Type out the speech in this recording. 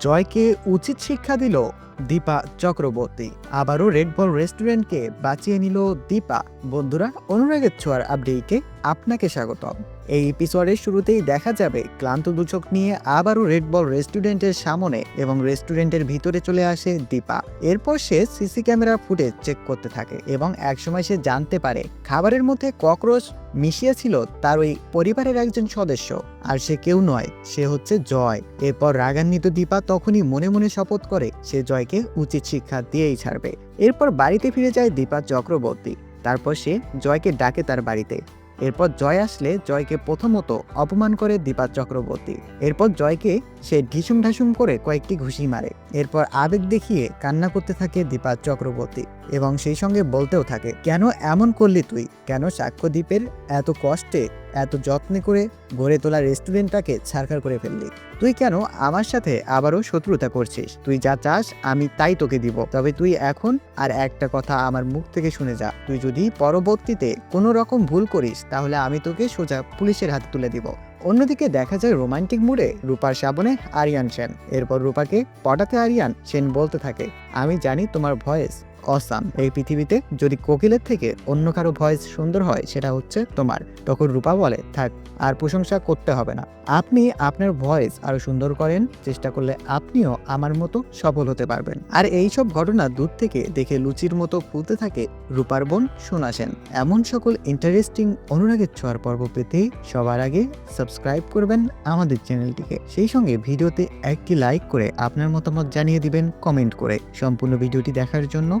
জয়কে উচিত শিক্ষা দিল দীপা চক্রবর্তী। আবারও রেড বল রেস্টুরেন্টকে বাঁচিয়ে নিল দীপা। বন্ধুরা, অনুরাগের ছোঁয়ার আপডেটকে আপনাকে স্বাগতম। এই এপিসোডের শুরুতেই দেখা যাবে ক্লান্ত দুচোখ নিয়ে আবারও রেড বল রেস্টুরেন্টের সামনে এবং রেস্টুরেন্টের ভিতরে চলে আসে দীপা। এরপর সে সিসি ক্যামেরার ফুটেজ চেক করতে থাকে এবং একসময় সে জানতে পারে খাবারের মধ্যে ককরোচ মিশিয়ে ছিল তার ওই পরিবারের একজন সদস্য আর সে কেউ নয়, সে হচ্ছে জয়। এরপর রাগান্বিত দীপা তখনই মনে মনে শপথ করে সে জয়কে উচিত শিক্ষা দিয়েই ছাড়বে। এরপর বাড়িতে ফিরে যায় দীপা চক্রবর্তী। তারপর সে জয়কে ডাকে তার বাড়িতে। এরপর জয় আসলে জয়কে প্রথমত অপমান করে দীপা চক্রবর্তী। এরপর জয়কে সে ঢিসুম ঢাসুম করে কয়েকটি ঘুষি মারে। এরপর আবেগ দেখিয়ে কান্না করতে থাকে দীপা চক্রবর্তী এবং সেই সঙ্গে বলতেও থাকে, কেন এমন করলি তুই? কেন সাক্ষ্যদ্বীপের এত কষ্টে এত যত্নে করে গড়ে তোলা রেস্টুরেন্টটাকে ছারখার করে ফেললি। তুই কেন আমার সাথে আবারও শত্রুতা করছিস? তুই যা চাস, আমি তাই তোকে দিব। তবে তুই এখন আর একটা কথা আমার মুখ থেকে শুনে যা। তুই যদি পরবর্তীতে কোনো রকম ভুল করিস, তাহলে আমি তোকে সোজা পুলিশের হাতে তুলে দিব। অন্যদিকে দেখা যায় রোমান্টিক মুডে রূপার সাবনে আরিয়ান সেন। এরপর রূপাকে পটাতে আরিয়ান সেন বলতে থাকে, আমি জানি তোমার ভয়েস অসাম। এই পৃথিবীতে যদি কোকিলের থেকে অন্য কারও ভয়েস সুন্দর হয়, সেটা হচ্ছে তোমার। তখন রূপা বলে, থাক, আর প্রশংসা করতে হবে না। আপনি আপনার ভয়েস আরও সুন্দর করেন, চেষ্টা করলে আপনিও আমার মতো সফল হতে পারবেন। আর এই সব ঘটনা দূর থেকে দেখে লুচির মতো ফুলতে থাকে রূপার বোন সোনা সেন। এমন সকল ইন্টারেস্টিং অনুরাগের ছোঁয়ার পর্ব পেতে সবার আগে সাবস্ক্রাইব করবেন আমাদের চ্যানেলটিকে। সেই সঙ্গে ভিডিওতে একটি লাইক করে আপনার মতামত জানিয়ে দিবেন কমেন্ট করে। সম্পূর্ণ ভিডিওটি দেখার জন্য